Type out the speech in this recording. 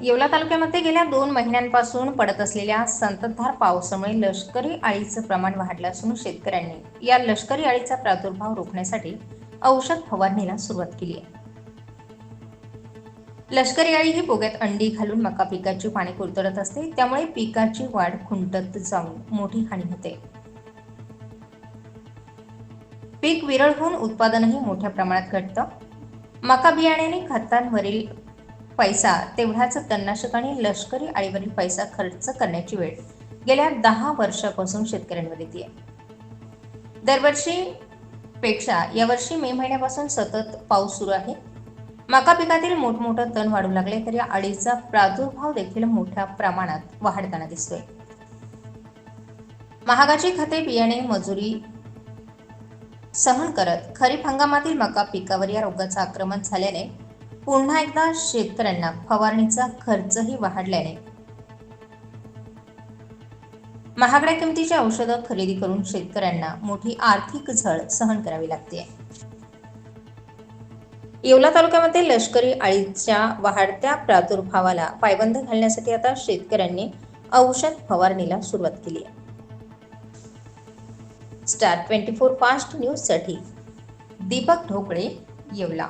येवला तालुक्यामध्ये गेल्या दोन महिन्यांपासून पडत असलेल्या संततधार पावसामुळे लष्करी अळीचं प्रमाण वाढलं असून शेतकऱ्यांनी या लष्करी अळीचा प्रादुर्भाव रोखण्यासाठी औषध फवारणीला सुरुवात केली आहे. लष्करी अळी ही पोग्यात अंडी घालून मका पिकाची पाने कुरतडत असते त्यामुळे पिकाची वाढ खुंटत जाऊन मोठी हानी होते. पीक विरळ होऊन उत्पादनही मोठ्या प्रमाणात घटतं. मका बियाण्याने खतांवरील पैसा तेवढाच तणनाशक आणि लष्करी आळीवरील पैसा खर्च करण्याची वेळ गेल्या दहा वर्षापासून शेतकऱ्यांवर येते. दरवर्षी पेक्षा यावर्षी मे महिन्यापासून सतत पाऊस सुरू आहे. मका पिकातील मोठमोठं तण वाढू लागले तरी अळीचा प्रादुर्भाव देखील मोठ्या प्रमाणात वाढताना दिसतोय. महागाची खते बियाणे मजुरी सहन करत खरीप हंगामातील मका पिकावर या रोगाचं आक्रमण झाल्याने पुन्हा एकदा शेतकऱ्यांना फवारणीचा खर्चही वाढल्याने. महागड्या किमतीची औषधं खरेदी करून शेतकऱ्यांना मोठी आर्थिक झळ सहन करावी लागते येवला तालुक्यामध्ये लष्करी अळीच्या वाढत्या प्रादुर्भावाला पायबंद घालण्यासाठी आता शेतकऱ्यांनी औषध फवारणीला सुरुवात केली आहे. स्टार ट्वेंटी फोर फास्ट न्यूजसाठी दीपक ढोकळे येवला.